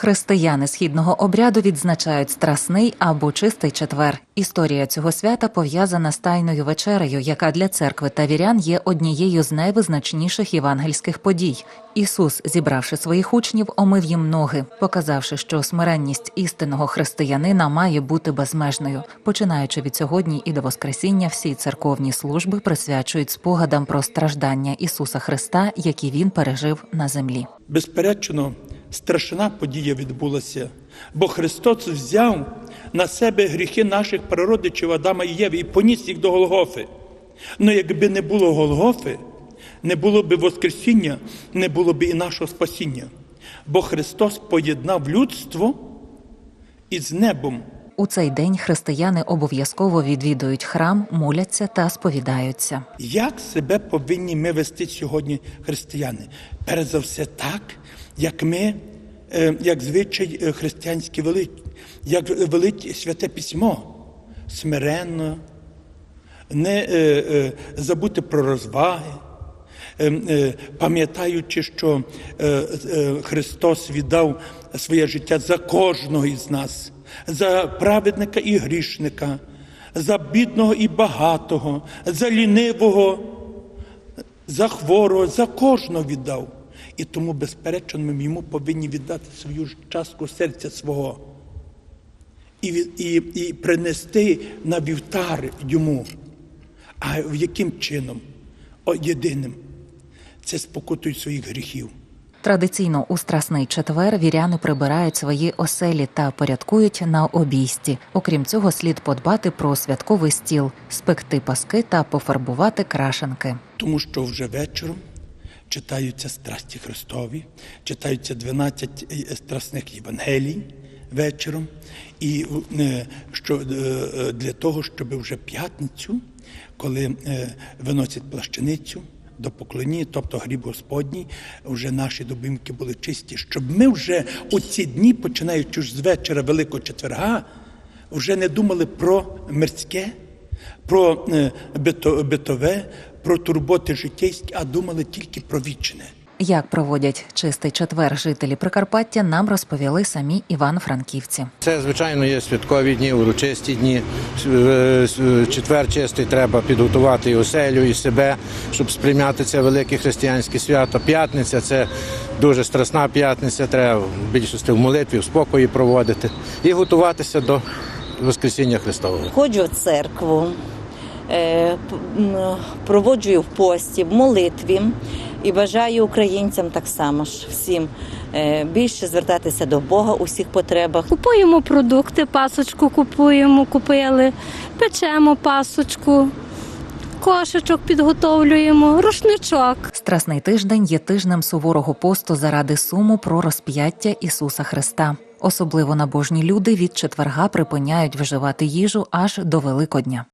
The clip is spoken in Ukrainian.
Християни східного обряду відзначають страсний або чистий четвер. Історія цього свята пов'язана з тайною вечерею, яка для церкви та вірян є однією з найвизначніших євангельських подій. Ісус, зібравши своїх учнів, омив їм ноги, показавши, що смиренність істинного християнина має бути безмежною. Починаючи від сьогодні і до Воскресіння, всі церковні служби присвячують спогадам про страждання Ісуса Христа, які він пережив на землі. Безперечно, страшна подія відбулася, бо Христос взяв на себе гріхи наших прародичів Адама і Єви і поніс їх до Голгофи. Ну якби не було Голгофи, не було б Воскресіння, не було б і нашого спасіння. Бо Христос поєднав людство із небом. У цей день християни обов'язково відвідують храм, моляться та сповідаються. Як себе повинні ми вести сьогодні, християни? Перш за все, так, як ми, е, як звичай е, християнський велить, як велить святе письмо, смиренно, не е, забути про розваги, пам'ятаючи, що Христос віддав своє життя за кожного із нас, за праведника і грішника, за бідного і багатого, за лінивого, за хворого, за кожного віддав. І тому, безперечно, ми йому повинні віддати свою частку серця свого і, і, і принести на вівтар йому. А яким чином? О, єдиним. Це спокутують своїх гріхів. Традиційно у страсний четвер віряни прибирають свої оселі та порядкують на обійсті. Окрім цього, слід подбати про святковий стіл, спекти паски та пофарбувати крашенки. Тому що вже вечором читаються страсті Христові, читаються 12 е, страсних Євангелій вечором, і е, що е, е, для того, щоб вже п'ятницю, коли е, виносять плащаницю до поклоні, тобто гріб Господній, вже наші добимки були чисті, щоб ми вже у ці дні, починаючи з вечора Великого четверга, вже не думали про мирське, про е, битове, про турботи життєйські, а думали тільки про вічне. Як проводять чистий четвер жителі Прикарпаття, нам розповіли самі івано-франківці. Це, звичайно, є святкові дні, урочисті дні. Е, е, Четвер чистий треба підготувати і оселю, і себе, щоб сприйняти це велике християнське свято. П'ятниця це дуже страсна п'ятниця, треба в більшості в молитві, в спокої проводити і готуватися до Воскресіння Христового. Ходжу в церкву, проводжую в пості, в молитві і бажаю українцям так само ж всім е, більше звертатися до Бога у всіх потребах. Купуємо продукти, пасочку купуємо, купили, печемо пасочку, кошечок підготовлюємо, рушничок. Страсний тиждень є тижнем суворого посту заради суму про розп'яття Ісуса Христа. Особливо набожні люди від четверга припиняють вживати їжу аж до Великодня.